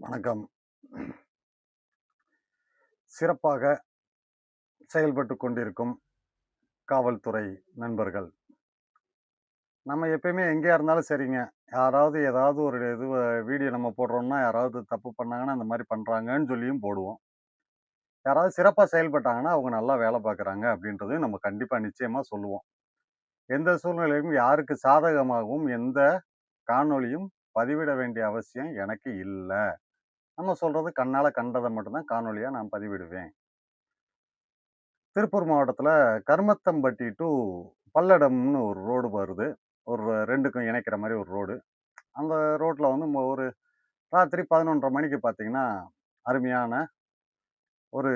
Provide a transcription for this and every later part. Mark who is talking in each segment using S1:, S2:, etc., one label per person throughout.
S1: வணக்கம். சிறப்பாக செயல்பட்டு கொண்டிருக்கும் காவல்துறை நண்பர்கள். நம்ம எப்பயுமே எங்கேயா இருந்தாலும் சரிங்க. யாராவது ஏதாவது ஒரு இது வீடியோ நம்ம போடுறோம்னா யாராவது தப்பு பண்ணாங்கன்னா அந்த மாதிரி பண்ணுறாங்கன்னு சொல்லியும் போடுவோம். யாராவது சிறப்பாக செயல்பட்டாங்கன்னா அவங்க நல்லா வேலை பார்க்குறாங்க அப்படின்றதையும் நம்ம கண்டிப்பாக நிச்சயமாக சொல்லுவோம். எந்த சூழ்நிலையும் யாருக்கு சாதகமாகவும் எந்த காணொளியும் பதிவிட வேண்டிய அவசியம் எனக்கு இல்லை. நம்ம சொல்கிறது கண்ணால் கண்டதை மட்டும்தான் காணொலியாக நான் பதிவிடுவேன். திருப்பூர் மாவட்டத்தில் கருமத்தம்பட்டி டு பல்லடம்னு ஒரு ரோடு வருது. ஒரு ரெண்டுக்கும் இணைக்கிற மாதிரி ஒரு ரோடு அந்த ரோட்டில் வந்து ஒரு ராத்திரி பதினொன்றரை மணிக்கு பார்த்தீங்கன்னா அருமையான ஒரு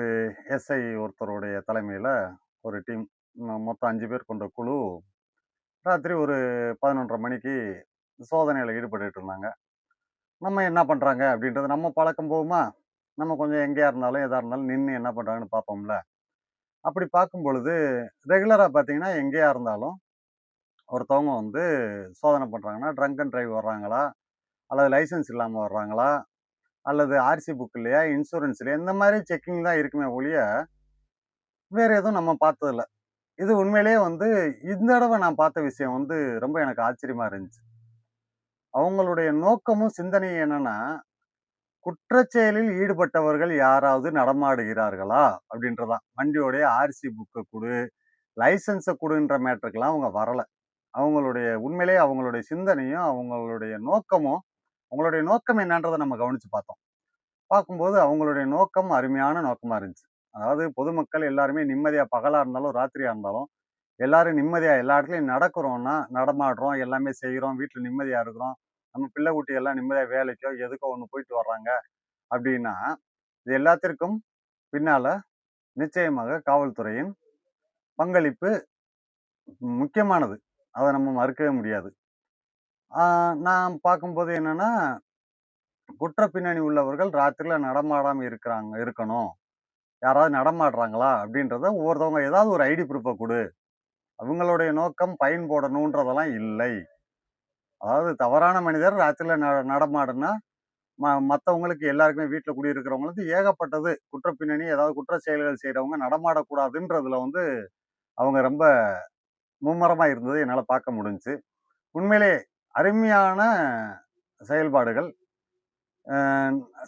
S1: எஸ்ஐ ஒருத்தருடைய தலைமையில் ஒரு டீம் மொத்தம் அஞ்சு பேர் கொண்ட குழு ராத்திரி ஒரு பதினொன்றரை மணிக்கு சோதனையில் ஈடுபட்டு இருந்தாங்க. நம்ம என்ன பண்ணுறாங்க அப்படின்றது நம்ம பழக்கம் போகுமா? நம்ம கொஞ்சம் எங்கேயா இருந்தாலும் எதாக இருந்தாலும் நின்று என்ன பண்ணுறாங்கன்னு பார்ப்போம்ல. அப்படி பார்க்கும் பொழுது ரெகுலராக பார்த்தீங்கன்னா எங்கேயா இருந்தாலும் ஒருத்தவங்க வந்து சோதனை பண்ணுறாங்கன்னா ட்ரங்க் அண்ட் ட்ரைவ் வர்றாங்களா? அல்லது லைசன்ஸ் இல்லாமல் வர்றாங்களா? அல்லது ஆர்சி புக் இல்லையா? இன்சூரன்ஸ் இல்லையா? இந்த மாதிரி செக்கிங் தான் இருக்குமே ஒழிய வேறு எதுவும் நம்ம பார்த்ததில்ல. இது உண்மையிலேயே வந்து இந்த தடவை நான் பார்த்த விஷயம் வந்து ரொம்ப எனக்கு ஆச்சரியமாக இருந்துச்சு. அவங்களுடைய நோக்கமும் சிந்தனையும் என்னன்னா குற்றச்செயலில் ஈடுபட்டவர்கள் யாராவது நடமாடுகிறார்களா? அப்படின்றதான். வண்டியோடைய ஆர்சி புக்கை கொடு லைசன்ஸை கொடுன்ற மேட்டருக்கெல்லாம் அவங்க வரலை. அவங்களுடைய உண்மையிலேயே அவங்களுடைய சிந்தனையும் அவங்களுடைய நோக்கமும் அவங்களுடைய நோக்கம் என்னன்றதை நம்ம கவனித்து பார்த்தோம். பார்க்கும்போது அவங்களுடைய நோக்கம் அருமையான நோக்கமாக இருந்துச்சு. அதாவது பொதுமக்கள் எல்லாருமே நிம்மதியாக பகலாக இருந்தாலும் ராத்திரியாக இருந்தாலும் எல்லாரும் நிம்மதியா எல்லா இடத்துலையும் நடக்கிறோம்னா நடமாடுறோம் எல்லாமே செய்கிறோம் வீட்டில் நிம்மதியா இருக்கிறோம் நம்ம பிள்ளை குட்டி எல்லாம் நிம்மதியா வேலைக்கோ எதுக்கோ ஒன்று போயிட்டு வர்றாங்க அப்படின்னா இது எல்லாத்திற்கும் பின்னால நிச்சயமாக காவல்துறையின் பங்களிப்பு முக்கியமானது. அதை நம்ம மறுக்கவே முடியாது. நான் பார்க்கும்போது என்னன்னா குற்ற பின்னணி உள்ளவர்கள் ராத்திரில நடமாடாம இருக்கிறாங்க இருக்கணும். யாராவது நடமாடுறாங்களா அப்படின்றத ஒவ்வொருத்தவங்க ஏதாவது ஒரு ஐடி ப்ரூஃபை கொடு. அவங்களுடைய நோக்கம் பயன் போடணுன்றதெல்லாம் இல்லை. அதாவது தவறான மனிதர் ராத்திரியில் ந நடமாடுனா ம மற்றவங்களுக்கு எல்லாருக்குமே வீட்டில் குடியிருக்கிறவங்களுக்கு ஏகப்பட்டது குற்ற பின்னணி ஏதாவது குற்ற செயல்கள் செய்கிறவங்க நடமாடக்கூடாதுன்றதுல வந்து அவங்க ரொம்ப மும்முரமாக இருந்தது என்னால் பார்க்க முடிஞ்சுச்சு. உண்மையிலே அருமையான செயல்பாடுகள்.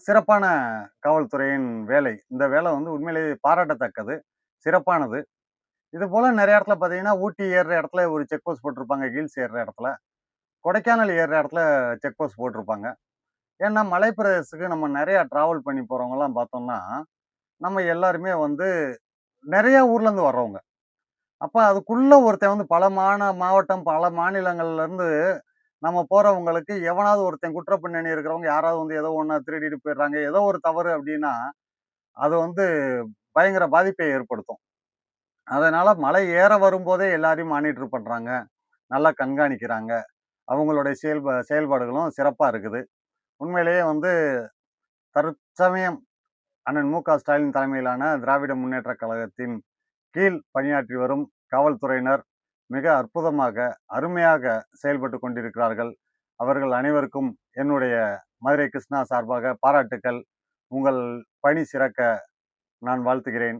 S1: சிறப்பான காவல்துறையின் வேலை. இந்த வேலை வந்து உண்மையிலேயே பாராட்டத்தக்கது. சிறப்பானது. இது போல நிறைய இடத்துல பார்த்தீங்கன்னா ஊட்டி ஏறுற இடத்துல ஒரு செக் போஸ்ட் போட்டிருப்பாங்க ஹில்ஸ் ஏறுற இடத்துல. கொடைக்கானல் ஏறுற இடத்துல செக் போஸ்ட் போட்டிருப்பாங்க. ஏன்னா மலைப்பிரதேசத்துக்கு நம்ம நிறையா ட்ராவல் பண்ணி போகிறவங்கலாம் பார்த்தோம்னா நம்ம எல்லாருமே வந்து நிறைய ஊர்லேருந்து வர்றவங்க. அப்போ அதுக்குள்ளே ஒருத்தன் வந்து பல மாந மாவட்டம் பல மாநிலங்கள்லேருந்து நம்ம போகிறவங்களுக்கு எவனாவது ஒருத்தன் குற்ற பின்னணி இருக்கிறவங்க யாராவது வந்து ஏதோ ஒன்றா திருடிட்டு போயிடுறாங்க ஏதோ ஒரு தவறு அப்படின்னா அது வந்து பயங்கர பாதிப்பை ஏற்படுத்தும். அதனால் மலை ஏற வரும்போதே எல்லாரையும் மானிட்டர் பண்ணுறாங்க நல்லா கண்காணிக்கிறாங்க. அவங்களுடைய செயல்பா செயல்பாடுகளும் சிறப்பாக இருக்குது. உண்மையிலேயே வந்து தற்சமயம் அண்ணன் மு க ஸ்டாலின் தலைமையிலான திராவிட முன்னேற்ற கழகத்தின் கீழ் பணியாற்றி வரும் காவல்துறையினர் மிக அற்புதமாக அருமையாக செயல்பட்டு கொண்டிருக்கிறார்கள். அவர்கள் அனைவருக்கும் என்னுடைய மதுரை கிருஷ்ணா சார்பாக பாராட்டுக்கள். உங்கள் பணி சிறக்க நான் வாழ்த்துகிறேன்.